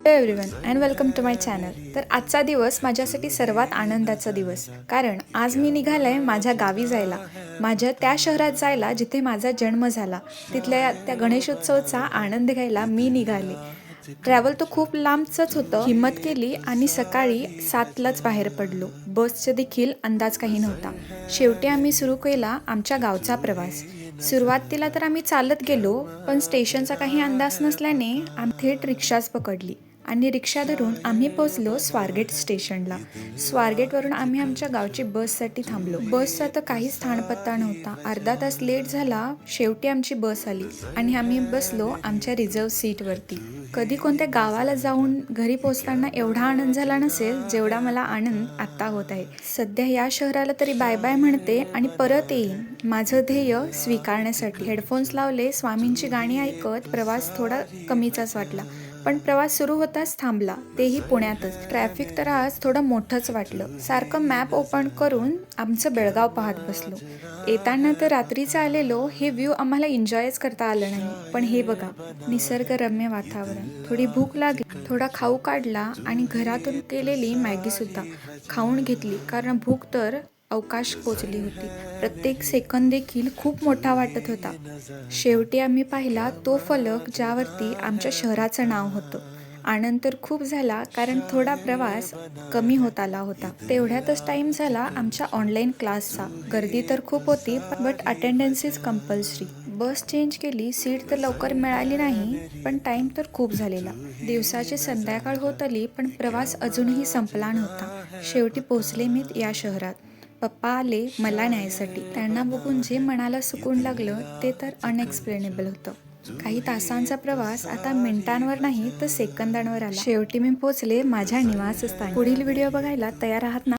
Hello everyone and welcome to my channel तर आजचा दिवस माझ्यासाठी सर्वात आनंदाचा दिवस. कारण आज मी निघालंय माझ्या गावी जायला. माझ्या त्या शहरात जायला जिथे माझा जन्म झाला. तिथल्या त्या गणेशोत्सवाचा आनंद घ्यायला मी निघाले. ट्रॅव्हल तर खूप लांबचंच होतं. हिंमत केली आणि सकाळी सातलाच बाहेर पडलो. बसचा देखील अंदाज काही नव्हता. शेवटी आम्ही सुरू केला आमच्या गावचा प्रवास. सुरुवातीला तर आम्ही चालत गेलो पण स्टेशनचा काही अंदाज नसल्याने आम्ही थेट रिक्षाच पकडली. आणि रिक्षा धरून आम्ही पोहोचलो स्वारगेट स्टेशनला. स्वारगेटवरून आम्ही आमच्या गावची बससाठी थांबलो. बसचा तर काहीच स्थानपत्ता नव्हता. अर्धा तास लेट झाला शेवटी आमची बस आली आणि आम्ही बसलो आमच्या रिझर्व सीटवरती. कधी कोणत्या गावाला जाऊन घरी पोहोचताना एवढा आनंद झाला नसेल जेवढा मला आनंद आत्ता होत आहे. सध्या या शहराला तरी बाय बाय म्हणते आणि परत येईन. माझं ध्येय स्वीकारण्यासाठी. हेडफोन्स लावले स्वामींची गाणी ऐकत प्रवास थोडा कमीचाच वाटला. पण प्रवास सुरू होताच थांबला. तेही पुण्यातच. ट्रॅफिक तर आज थोडं मोठंच वाटलं. सारखं मॅप ओपन करून आमचं बेळगाव पाहत बसलो. येताना तर रात्रीचं आलेलो हे व्ह्यू आम्हाला एन्जॉयच करता आलं नाही. पण हे बघा निसर्गरम्य वातावरण. थोडी भूक लागली थोडा खाऊ काढला आणि घरातून केलेली मॅगी सुद्धा. खाऊन घेतली कारण भूक तर अवकाश पोचली होती. प्रत्येक सेकंद देखील खूप मोठा वाटत होता. शेवटी आम्ही पाहिला तो फलक ज्यावरती आमच्या शहराचं नाव होतं. आनंद तर खूप झाला कारण थोडा प्रवास कमी होत आला होता. तेवढ्यातच टाईम झाला आमच्या ऑनलाईन क्लासचा गर्दी तर खूप होती but attendance is compulsory bus change केली सीट तर लवकर मिळाली नाही पण टाईम तर खूप झालेला. दिवसाची संध्याकाळ होत आली पण प्रवास अजूनही संपला नव्हता. शेवटी पोहोचले मी या शहरात. पप्पा आले मला न्यायसाठी. त्यांना बघून जे मनाला सुकून लागलं ते तर अनएक्सप्लेनेबल होतं. काही तासांचा प्रवास आता मिनिटांवर नाही तर सेकंदांवर आला. शेवटी मी पोहोचले माझ्या निवासस्थानी. पुढील व्हिडिओ बघायला तयार आहात ना?